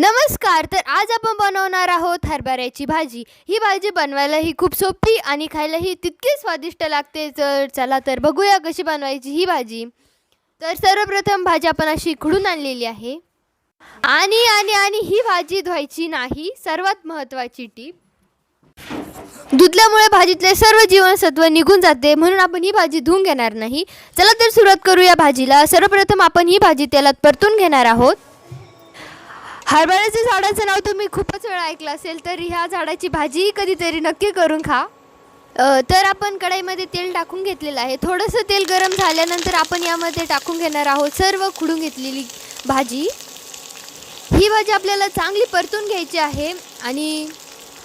नमस्कार तर आज आपण बनवणार आहोत हरभऱ्याची भाजी. ही भाजी बनवायला ही खूप सोपी आणि खायलाही तितकी स्वादिष्ट लागते. तर चला तर बघूया कशी बनवायची ही भाजी. तर सर्वप्रथम भाजी आपण अशी खुडून आणलेली आहे. आणि आणि आणि ही भाजी धुवायची नाही सर्वात महत्त्वाची टीप. धुतल्यामुळे भाजीतले सर्व जीवनसत्व निघून जाते म्हणून आपण ही भाजी धुवून घेणार नाही. चला तर सुरुवात करूया भाजीला. सर्वप्रथम आपण ही भाजी तेलात परतून घेणार आहोत. हरभऱ्याच्या झाडाचं नाव तुम्ही खूपच वेळा ऐकलं असेल तर ह्या झाडाची भाजी कधीतरी नक्की करून खा. तर आपण कढईमध्ये तेल टाकून घेतलेलं आहे. थोडंसं तेल गरम झाल्यानंतर आपण यामध्ये टाकून घेणार आहोत सर्व खुडून घेतलेली भाजी. ही भाजी आपल्याला चांगली परतून घ्यायची आहे आणि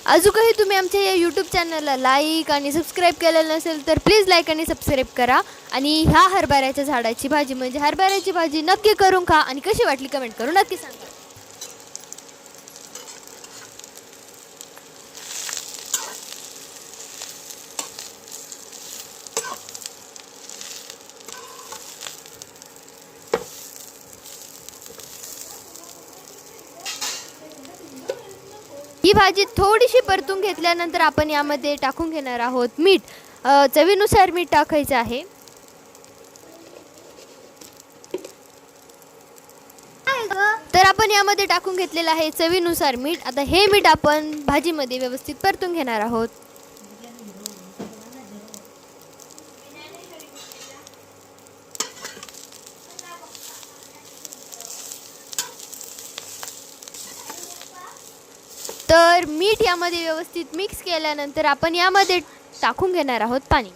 अजूनही तुम्ही आमच्या या यूट्यूब चॅनलला लाईक आणि सबस्क्राईब केलेलं नसेल तर प्लीज लाईक आणि सबस्क्राईब करा. आणि ह्या हरभऱ्याच्या झाडाची भाजी म्हणजे हरभऱ्याची भाजी नक्की करून खा आणि कशी वाटली कमेंट करून नक्की सांगा. भाजी थोडीशी परतून घेतल्यानंतर आपण यामध्ये टाकून घेणार आहोत मीठ. चवीनुसार मीठ टाकायचं आहे. तर आपण यामध्ये टाकून घेतलेलं आहे चवीनुसार मीठ. आता हे मीठ आपण भाजीमध्ये व्यवस्थित परतून घेणार आहोत. तर मीठ यामध्ये व्यवस्थित मिक्स केल्यानंतर आपण यामध्ये टाकून घेणार आहोत पाणी.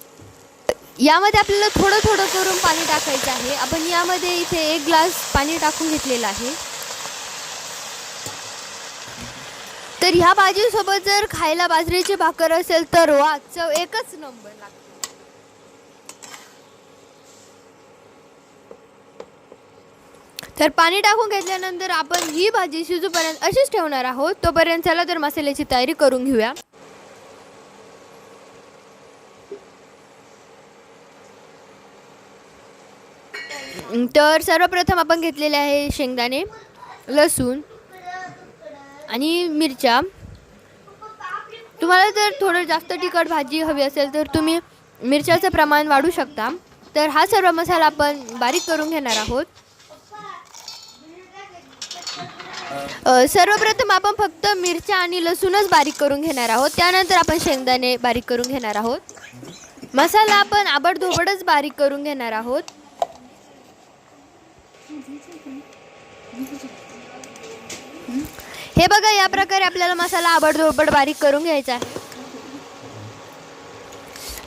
यामध्ये आपल्याला थोडं थोडं करून पाणी टाकायचं आहे. आपण यामध्ये इथे एक ग्लास पाणी टाकून घेतलेलं आहे. तर ह्या भाजीसोबत जर खायला बाजरीची भाकर असेल तर वा चव एकच नंबर लागते. तर पाणी टाकून घेतल्यानंतर आपण ही भाजी शिजूपर्यंत अशीच ठेवणार आहोत. तोपर्यंत चला तर मसाल्याची तयारी करून घेऊया. तर सर्वप्रथम आपण घेतलेले आहे शेंगदाणे लसूण आणि मिरच्या. तुम्हाला जर थोडं जास्त तिखट भाजी हवी असेल तर तुम्ही मिरच्याचं प्रमाण वाढू शकता. तर हा सर्व मसाला आपण बारीक करून घेणार आहोत. सर्वप्रथम आपण फक्त मिरच्या आणि लसूणच बारीक करून घेणार आहोत. त्यानंतर आपण शेंगदाणे बारीक करून घेणार आहोत. मसाला आपण आबडधोबडच बारीक करून घेणार आहोत. हे बघा या प्रकारे आपल्याला मसाला आबडधोबड बारीक करून घ्यायचा आहे.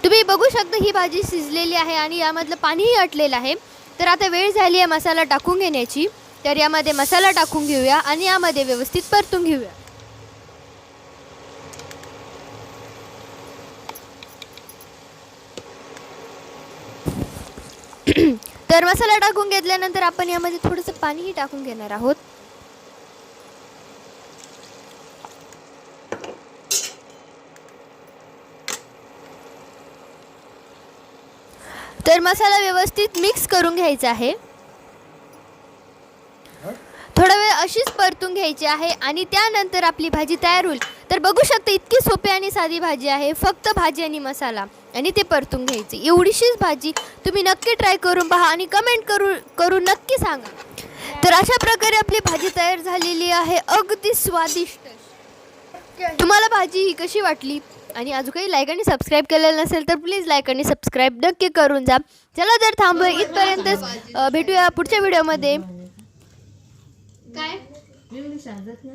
तुम्ही बघू शकता ही भाजी शिजलेली आहे आणि यामधलं पाणीही अटलेलं आहे. तर आता वेळ झाली आहे मसाला टाकून घेण्याची. तर यामध्ये मसाला टाकून घेऊया आणि यामध्ये व्यवस्थित परतून घेऊया. तर मसाला टाकून घेतल्यानंतर आपण यामध्ये थोडंसं पाणीही टाकून घेणार आहोत. तर मसाला व्यवस्थित मिक्स करून घ्यायचा आहे थोडा वेळ अशीच परतून घ्यायची आहे आणि त्यानंतर आपली भाजी तयार होईल. तर बघू शकता इतकी सोपी आणि साधी भाजी आहे फक्त भाजी आणि मसाला. आणि ते परतून घ्यायची. एवढीशीच भाजी तुम्ही नक्की ट्राय करून पहा आणि कमेंट करू करून नक्की सांगा. तर अशा प्रकारे आपली भाजी तयार झालेली आहे. अगदी स्वादिष्ट. तुम्हाला भाजी ही कशी वाटली आणि अजून काही लाईक आणि सबस्क्राईब केलेलं नसेल तर प्लीज लाईक आणि सबस्क्राईब नक्की करून जा. चला तर थांबूया. इथपर्यंतच भेटूया पुढच्या व्हिडिओमध्ये काय? मी सांगत ना